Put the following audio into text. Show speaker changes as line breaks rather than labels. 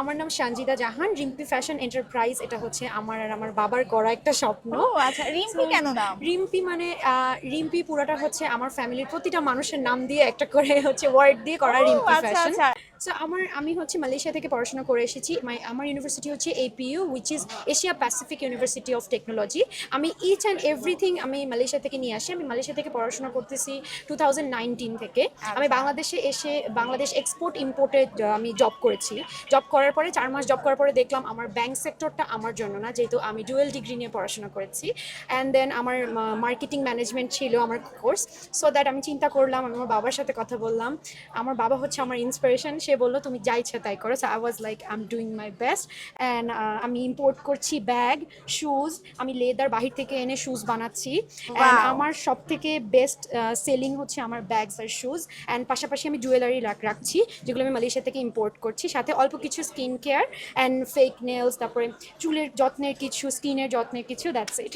আমার নাম Sanjida Jahan Rimpi fashion enterprise এটা হচ্ছে আমার আর আমার বাবার করা একটা স্বপ্ন।
ও আচ্ছা রিম্পি কেন নাম?
রিম্পি মানে রিম্পি পুরোটা হচ্ছে আমার ফ্যামিলির প্রতিটা মানুষের নাম দিয়ে একটা করে হচ্ছে ওয়ার্ড দিয়ে করা রিম্পি ফ্যাশন
আচ্ছা।
সো আমার আমি হচ্ছে মালয়েশিয়া থেকে পড়াশোনা করে এসেছি। মাই- আমার ইউনিভার্সিটি হচ্ছে APU which is Asia Pacific University of Technology আমি ইচ অ্যান্ড এভরিথিং আমি মালয়েশিয়া থেকে নিয়ে আসি। আমি মালয়েশিয়া থেকে পড়াশোনা করতেছি টু থাউজেন্ড নাইনটিন থেকে। আমি
আচ্ছা।
বাংলাদেশে এসে বাংলাদেশ এক্সপোর্ট ইম্পোর্টে আমি জব করেছি। জব করার পরে চার মাস জব করার পরে দেখলাম আমার ব্যাংক সেক্টরটা আমার জন্য না যেহেতু আমি ডুয়েল ডিগ্রি নিয়ে পড়াশোনা করেছি। অ্যান্ড দেন আমার মার্কেটিং ম্যানেজমেন্ট ছিল আমার কোর্স সো দ্যাট আমি চিন্তা করলাম আমি আমার বাবার সাথে কথা বললাম। আমার বাবা হচ্ছে আমার ইন্সপিরেশন সে বলল তুমি যা ইচ্ছা তাই করো। So I was like I am doing my best and আমি ইম্পোর্ট করছি ব্যাগ শুজ আমি লেদার বাহির থেকে এনে শুজ বানাচ্ছি। অ্যান্ড আমার সব থেকে বেস্ট সেলিং হচ্ছে আমার ব্যাগস আর শুজ অ্যান্ড পাশাপাশি আমি জুয়েলারি রাখছি যেগুলো আমি মালয়েশিয়া থেকে ইম্পোর্ট করছি। সাথে অল্প কিছু skin care and fake nails তারপরে চুলের যত্নের কিছু স্কিনের যত্নের কিছু দ্যাটস ইট